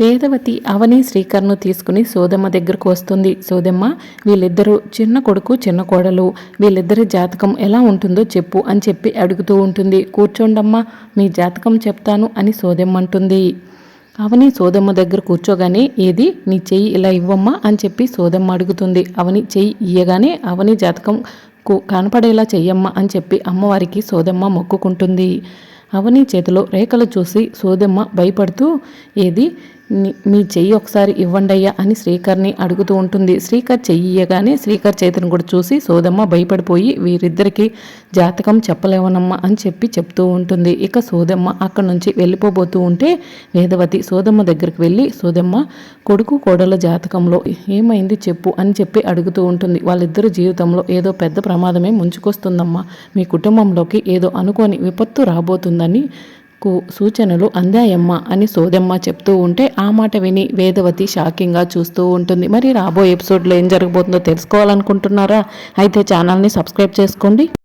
వేదవతి అవని శ్రీకర్ను తీసుకుని సోదమ్మ దగ్గరకు వస్తుంది. సోదమ్మ వీళ్ళిద్దరూ చిన్న కొడుకు చిన్న కోడలు. వీళ్ళిద్దరి జాతకం ఎలా ఉంటుందో చెప్పు అని చెప్పి అడుగుతూ ఉంటుంది. కూర్చోండమ్మా మీ జాతకం చెప్తాను అని సోదమ్మ అంటుంది. అవని సోదమ్మ దగ్గర కూర్చోగానే ఏది? నీ చెయ్యి ఇలా ఇవ్వమ్మా అని చెప్పి సోదమ్మ అడుగుతుంది. అవని చెయ్యి ఇయ్యగానే అవని జాతకం కనపడేలా చెయ్యమ్మా అని చెప్పి అమ్మవారికి సోదమ్మ మొక్కుకుంటుంది. అవని చేతిలో రేఖలు చూసి సోదమ్మ భయపడుతూ ఏది? మీ చెయ్యి ఒకసారి ఇవ్వండి అయ్యా అని శ్రీకర్ని అడుగుతూ ఉంటుంది. శ్రీకర్ చెయ్యగానే శ్రీకర్ చేతిని కూడా చూసి సోదమ్మ భయపడిపోయి వీరిద్దరికీ జాతకం చెప్పలేవనమ్మా అని చెప్పి చెప్తూ ఉంటుంది. ఇక సోదమ్మ అక్కడి నుంచి వెళ్ళిపోబోతూ ఉంటే వేదవతి సోదమ్మ దగ్గరికి వెళ్ళి సోదమ్మ కొడుకు కోడల జాతకంలో ఏమైంది చెప్పు అని చెప్పి అడుగుతూ ఉంటుంది. వాళ్ళిద్దరు జీవితంలో ఏదో పెద్ద ప్రమాదమే ముంచుకొస్తుందమ్మా. మీ కుటుంబంలోకి ఏదో అనుకోని విపత్తు రాబోతుందని సూచనలు అందాయమ్మ అని సోదమ్మ చెప్తూ ఉంటే ఆ మాట విని వేదవతి షాకింగ్గా చూస్తూ ఉంటుంది. మరి రాబోయే ఎపిసోడ్లో ఏం జరగబోతుందో తెలుసుకోవాలనుకుంటున్నారా? అయితే ఛానల్ని సబ్స్క్రైబ్ చేసుకోండి.